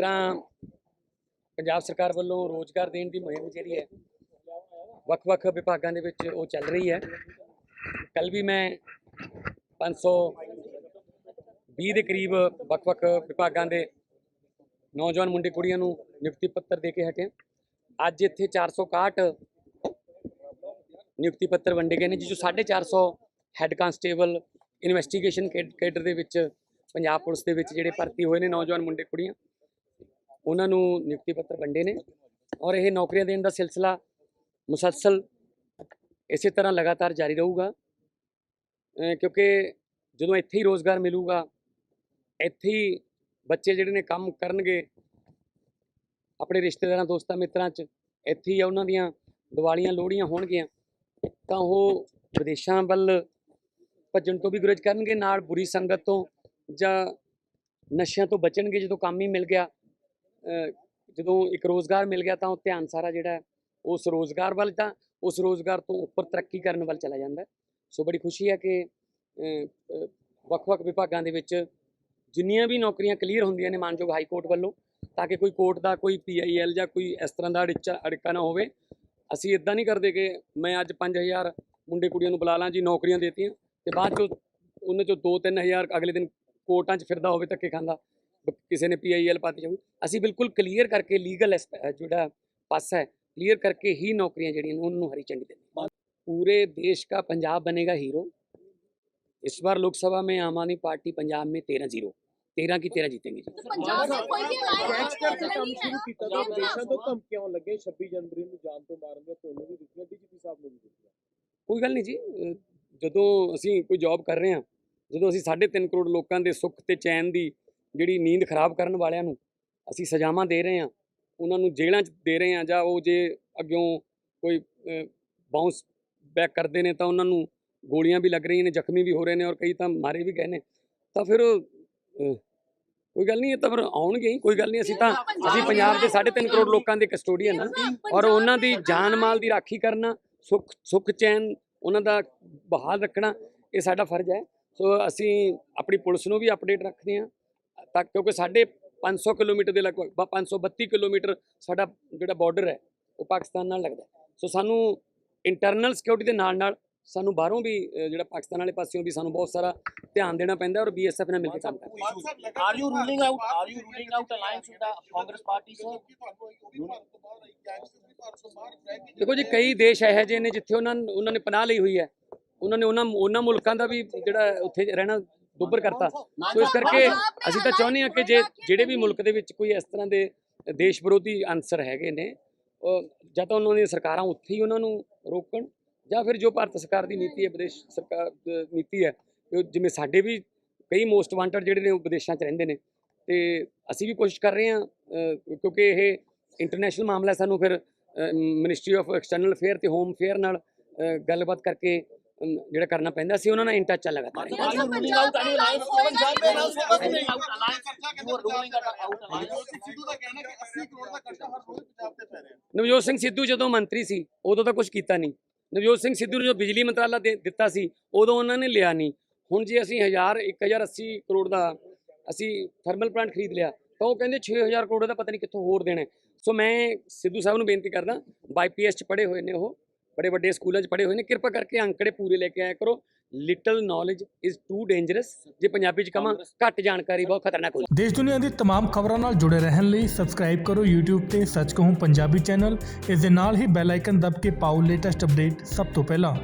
ਤਰ੍ਹਾਂ ਪੰਜਾਬ ਸਰਕਾਰ ਵੱਲੋਂ ਰੋਜ਼ਗਾਰ ਦੇਣ ਦੀ ਮੁਹਿੰਮ ਜਿਹੜੀ ਹੈ, ਵੱਖ-ਵੱਖ ਵਿਭਾਗਾਂ ਦੇ ਵਿੱਚ ਉਹ ਚੱਲ ਰਹੀ ਹੈ। ਕੱਲ ਵੀ ਮੈਂ 520 ਦੇ ਕਰੀਬ ਵੱਖ-ਵੱਖ ਵਿਭਾਗਾਂ ਦੇ ਨੌਜਵਾਨ ਮੁੰਡੇ ਕੁੜੀਆਂ ਨੂੰ ਨਿਯੁਕਤੀ ਪੱਤਰ ਦੇ ਕੇ ਹਟੇ ਅੱਜ ਇੱਥੇ 461 ਨਿਯੁਕਤੀ ਪੱਤਰ ਵੰਡੇ ਗਏ ਨੇ, ਜਿਸ ਚੋਂ 450 ਹੈੱਡ ਕਾਂਸਟੇਬਲ ਇਨਵੈਸਟੀਗੇਸ਼ਨ ਕੇਡਰ ਦੇ ਵਿੱਚ ਪੰਜਾਬ ਪੁਲਿਸ ਦੇ ਵਿੱਚ ਜਿਹੜੇ ਭਰਤੀ ਹੋਏ ਨੇ ਨੌਜਵਾਨ ਮੁੰਡੇ ਕੁੜੀਆਂ। ਉਹਨਾਂ ਨੂੰ ਨਿਯੁਕਤੀ ਪੱਤਰ ਵੰਡੇ ਨੇ ਔਰ ਇਹ ਨੌਕਰੀਆਂ ਦੇਣ ਦਾ ਸਿਲਸਿਲਾ ਮੁਸਲਸਲ ਇਸੇ ਤਰ੍ਹਾਂ ਲਗਾਤਾਰ ਜਾਰੀ ਰਹੂਗਾ। ਕਿਉਂਕਿ ਜਦੋਂ ਇੱਥੇ ਹੀ ਰੋਜ਼ਗਾਰ ਮਿਲੂਗਾ, ਇੱਥੇ ਹੀ ਬੱਚੇ ਜਿਹੜੇ ਨੇ ਕੰਮ ਕਰਨਗੇ ਆਪਣੇ ਰਿਸ਼ਤੇਦਾਰਾਂ, ਦੋਸਤਾਂ, ਮਿੱਤਰਾਂ 'ਚ, ਇੱਥੇ ਹੀ ਉਹਨਾਂ ਦੀਆਂ ਦੀਵਾਲੀਆਂ, ਲੋਹੜੀਆਂ ਹੋਣਗੀਆਂ, ਤਾਂ ਉਹ ਵਿਦੇਸ਼ਾਂ ਵੱਲ ਭੱਜਣ ਤੋਂ ਵੀ ਗੁਰਜ ਕਰਨਗੇ, ਨਾਲ ਬੁਰੀ ਸੰਗਤ ਤੋਂ ਜਾਂ ਨਸ਼ਿਆਂ ਤੋਂ ਬਚਣਗੇ ਜਦੋਂ ਕੰਮ ਹੀ ਮਿਲ ਗਿਆ। ਜਦੋਂ ਇੱਕ ਰੋਜ਼ਗਾਰ ਮਿਲ ਗਿਆ ਤਾਂ ਉਹ ਧਿਆਨ ਸਾਰਾ ਜਿਹੜਾ ਉਸ ਰੋਜ਼ਗਾਰ ਵੱਲ ਤਾਂ ਉਸ ਰੋਜ਼ਗਾਰ ਤੋਂ ਉੱਪਰ ਤਰੱਕੀ ਕਰਨ ਵੱਲ ਚਲਾ ਜਾਂਦਾ ਸੋ ਬੜੀ ਖੁਸ਼ੀ ਹੈ ਕਿ ਵੱਖ-ਵੱਖ ਵਿਭਾਗਾਂ ਦੇ ਵਿੱਚ ਜਿੰਨੀਆਂ ਵੀ ਨੌਕਰੀਆਂ ਕਲੀਅਰ ਹੁੰਦੀਆਂ ਨੇ ਮਾਨਯੋਗ ਹਾਈ ਕੋਰਟ ਵੱਲੋਂ, ਤਾਂ ਕਿ ਕੋਈ ਕੋਰਟ ਦਾ, ਕੋਈ ਪੀਆਈਐਲ ਜਾਂ ਕੋਈ ਇਸ ਤਰ੍ਹਾਂ ਦਾ ਅੜਿੱਚਾ, ਅੜਿੱਕਾ ਨਾ ਹੋਵੇ। ਅਸੀਂ ਇਦਾਂ ਨਹੀਂ ਕਰਦੇ ਕਿ ਮੈਂ ਅੱਜ 5000 ਮੁੰਡੇ ਕੁੜੀਆਂ ਨੂੰ ਬੁਲਾ ਲਾਂ ਜੀ, ਨੌਕਰੀਆਂ ਦੇਤੀਆਂ ਤੇ ਬਾਅਦ ਚੋਂ ਉਹਨਾਂ ਚੋਂ 2-3000 ਅਗਲੇ ਦਿਨ ਕੋਰਟਾਂ 'ਚ ਫਿਰਦਾ ਹੋਵੇ ਧੱਕੇ ਖਾਂਦਾ। ਕਿਸੇ ਨੇ ਪੀਆਈਐਲ ਪਾਤੀ ਜਾਊ ਅਸੀਂ ਬਿਲਕੁਲ ਕਲੀਅਰ ਕਰਕੇ ਲੀਗਲ ਜਿਹੜਾ ਪਾਸਾ ਹੈ क्लियर करके ही नौकरियां जड़ी हैं उन्होंने हरी झंडी देनी पूरे देश का पंजाब बनेगा हीरो इस बार लोकसभा में आम आदमी पार्टी पंजाब में तेरह जीरो तेरह की तेरह जीतेंगे जी ਪੰਜਾਬ से कोई भी ਕੈਚ अलायंस ਕਰਕੇ नहीं ਕੰਮ है ਸ਼ੁਰੂ ਕੀਤਾ ਤਾਂ ਵਿਦੇਸ਼ਾਂ ਤੋਂ ਧਮਕੀਆਂ ਆਉਣ ਲੱਗੇ 26 ਜਨਵਰੀ ਨੂੰ ਜਾਨ ਤੋਂ ਮਾਰਨ ਦੀਆਂ ਤੁਹਾਨੂੰ ਵੀ ਦਿੱਤੀਆਂ ਡੀਜੀਪੀ ਸਾਹਿਬ ਨੂੰ ਵੀ ਦਿੱਤੀਆਂ ਕੋਈ ਗੱਲ ਨਹੀਂ ਜੀ ਅਹ ਜਦੋਂ ਅਸੀਂ ਕੋਈ ਜੌਬ ਕਰ ਰਹੇ ਹਾਂ ਜਦੋਂ ਅਸੀਂ 3.5 ਕਰੋੜ ਲੋਕਾਂ ਦੇ ਸੁੱਖ ਤੇ ਚੈਨ ਦੀ ਜਿਹੜੀ ਨੀਂਦ ਖਰਾਬ ਕਰਨ ਵਾਲਿਆਂ ਨੂੰ ਅਸੀਂ ਸਜ਼ਾਵਾਂ ਦੇ ਰਹੇ ਹਾਂ ਉਹਨਾਂ ਨੂੰ ਜੇਲ੍ਹਾਂ 'ਚ ਦੇ ਰਹੇ ਹਾਂ ਜਾਂ ਉਹ ਜੇ ਅੱਗਿਓਂ ਕੋਈ ਬਾਉਂਸ ਬੈਕ ਕਰਦੇ ਨੇ ਤਾਂ ਉਹਨਾਂ ਨੂੰ ਗੋਲੀਆਂ ਵੀ ਲੱਗ ਰਹੀਆਂ ਨੇ ਜ਼ਖਮੀ ਵੀ ਹੋ ਰਹੇ ਨੇ ਔਰ ਕਈ ਤਾਂ ਮਾਰੇ ਵੀ ਗਏ ਨੇ ਤਾਂ ਫਿਰ ਕੋਈ ਗੱਲ ਨਹੀਂ ਇਹ ਤਾਂ ਫਿਰ ਆਉਣਗੇ ਹੀ ਕੋਈ ਗੱਲ ਨਹੀਂ ਅਸੀਂ ਤਾਂ ਅਸੀਂ ਪੰਜਾਬ ਦੇ 3.5 ਕਰੋੜ ਲੋਕਾਂ ਦੇ ਕਸਟੋਡੀਅਨ ਹਾਂ ਔਰ ਉਹਨਾਂ ਦੀ ਜਾਨ ਮਾਲ ਦੀ ਰਾਖੀ ਕਰਨਾ ਸੁੱਖ ਸੁੱਖ ਚੈਨ ਉਹਨਾਂ ਦਾ ਬਹਾਲ ਰੱਖਣਾ ਇਹ ਸਾਡਾ ਫਰਜ਼ ਹੈ ਸੋ ਅਸੀਂ ਆਪਣੀ ਪੁਲਿਸ ਨੂੰ ਵੀ ਅਪਡੇਟ ਰੱਖਦੇ ਹਾਂ। ਤਾਂ ਕਿਉਂਕਿ ਸਾਡੇ 500 ਕਿਲੋਮੀਟਰ ਦੇ ਲਗਭਗ ਬ- 532 ਕਿਲੋਮੀਟਰ ਸਾਡਾ ਜਿਹੜਾ ਬਾਰਡਰ ਹੈ ਉਹ ਪਾਕਿਸਤਾਨ ਨਾਲ ਲੱਗਦਾ। ਸੋ ਸਾਨੂੰ ਇੰਟਰਨਲ ਸਿਕਿਉਰਿਟੀ ਦੇ ਨਾਲ ਨਾਲ ਸਾਨੂੰ ਬਾਹਰੋਂ ਵੀ ਜਿਹੜਾ ਪਾਕਿਸਤਾਨ ਵਾਲੇ ਪਾਸਿਓਂ ਵੀ ਸਾਨੂੰ ਬਹੁਤ ਸਾਰਾ ਧਿਆਨ ਦੇਣਾ ਪੈਂਦਾ ਔਰ ਬੀਐਸਐਫ ਨਾਲ ਮਿਲ ਕੇ ਕੰਮ ਕਰਨਾ Are you ruling out? Are you ruling out alliance with the Congress party, sir? ਦੇਖੋ ਜੀ ਕਈ ਦੇਸ਼ ਇਹੋ ਜਿਹੇ ਨੇ ਜਿੱਥੇ ਉਹਨਾਂ ਉਹਨਾਂ ਨੇ ਪਨਾਹ ਲਈ ਹੋਈ ਹੈ ਉਹਨਾਂ ਨੇ ਉਹਨਾਂ ਉਹਨਾਂ ਮੁਲਕਾਂ ਦਾ ਵੀ ਜਿਹੜਾ ਉੱਥੇ ਰਹਿਣਾ ਦੁੱਬਰ ਕਰਤਾ। ਸੋ ਇਸ ਕਰਕੇ ਅਸੀਂ ਤਾਂ ਚਾਹੁੰਦੇ ਹਾਂ ਕਿ ਜੇ ਜਿਹੜੇ ਵੀ ਮੁਲਕ ਦੇ ਵਿੱਚ ਕੋਈ ਇਸ ਤਰ੍ਹਾਂ ਦੇ ਦੇਸ਼ ਵਿਰੋਧੀ ਅੰਸਰ ਹੈਗੇ ਨੇ ਉਹ ਜਾਂ ਤਾਂ ਉਹਨਾਂ ਦੀਆਂ ਸਰਕਾਰਾਂ ਉੱਥੇ ਹੀ ਉਹਨਾਂ ਨੂੰ ਰੋਕਣ ਜਾਂ ਫਿਰ ਜੋ ਭਾਰਤ ਸਰਕਾਰ ਦੀ ਨੀਤੀ ਹੈ ਵਿਦੇਸ਼ ਸਰਕਾਰ ਨੀਤੀ ਹੈ ਜਿਵੇਂ ਸਾਡੇ ਵੀ ਕਈ ਮੋਸਟ ਵਾਂਟਡ ਜਿਹੜੇ ਨੇ ਉਹ ਵਿਦੇਸ਼ਾਂ 'ਚ ਰਹਿੰਦੇ ਨੇ ਤੇ ਅਸੀਂ ਵੀ ਕੋਸ਼ਿਸ਼ ਕਰ ਰਹੇ ਹਾਂ ਕਿਉਂਕਿ ਇਹ ਇੰਟਰਨੈਸ਼ਨਲ ਮਾਮਲਾ ਸਾਨੂੰ ਫਿਰ ਮਿਨਿਸਟਰੀ ਆਫ ਐਕਸਟਰਨਲ ਅਫੇਅਰ ਤੇ ਹੋਮ ਅਫੇਅਰ ਨਾਲ ਗੱਲਬਾਤ ਕਰਕੇ ਜਿਹੜਾ ਕਰਨਾ ਪੈਂਦਾ ਸੀ ਉਹਨਾਂ ਨਾਲ ਇਨ ਟੱਚ ਆ ਨਵਜੋਤ ਸਿੰਘ ਸਿੱਧੂ ਜਦੋਂ ਮੰਤਰੀ ਸੀ ਉਦੋਂ ਤਾਂ ਕੁਝ ਕੀਤਾ ਨਹੀਂ। ਨਵਜੋਤ ਸਿੰਘ ਸਿੱਧੂ ਨੂੰ ਜੋ ਬਿਜਲੀ ਮੰਤਰਾਲਾ ਦਿੱਤਾ ਸੀ ਉਦੋਂ ਉਹਨਾਂ ਨੇ ਲਿਆ ਨਹੀਂ। ਹੁਣ ਜੇ ਅਸੀਂ 1000 1080 ਕਰੋੜ ਦਾ ਅਸੀਂ ਥਰਮਲ ਪਲਾਂਟ ਖਰੀਦ ਲਿਆ ਤਾਂ ਉਹ ਕਹਿੰਦੇ 6000 ਕਰੋੜ ਦਾ ਪਤਾ ਨਹੀਂ ਕਿੱਥੋਂ ਹੋਰ ਦੇਣਾ ਸੋ ਮੈਂ ਸਿੱਧੂ ਸਾਹਿਬ ਨੂੰ ਬੇਨਤੀ ਕਰਦਾ ਬਾਈਪੀਐਸ ਚ ਪੜੇ ਹੋਏ ਨੇ ਉਹ। ਬੜੇ ਵੱਡੇ ਸਕੂਲਾਂ ਚ ਪੜ੍ਹੇ ਹੋਏ ਨੇ ਕਿਰਪਾ ਕਰਕੇ ਅੰਕੜੇ ਪੂਰੇ ਲੈ ਕੇ ਆਇਆ ਕਰੋ little knowledge is too dangerous ਜੇ ਪੰਜਾਬੀ ਚ ਕਹਾਂ ਘੱਟ ਜਾਣਕਾਰੀ ਬਹੁਤ ਖਤਰਨਾਕ ਹੋ ਦੇਸ਼ ਦੁਨੀਆ ਦੀ तमाम ਖਬਰਾਂ ਨਾਲ ਜੁੜੇ ਰਹਿਣ ਲਈ ਸਬਸਕ੍ਰਾਈਬ ਕਰੋ YouTube ਤੇ ਸੱਚ ਕਹੂੰ ਪੰਜਾਬੀ ਚੈਨਲ ਇਸ ਦੇ ਨਾਲ ਹੀ ਬੈਲ ਆਈਕਨ ਦਬ ਕੇ ਪਾਓ ਲੇਟੈਸਟ ਅਪਡੇਟ ਸਭ ਤੋਂ ਪਹਿਲਾਂ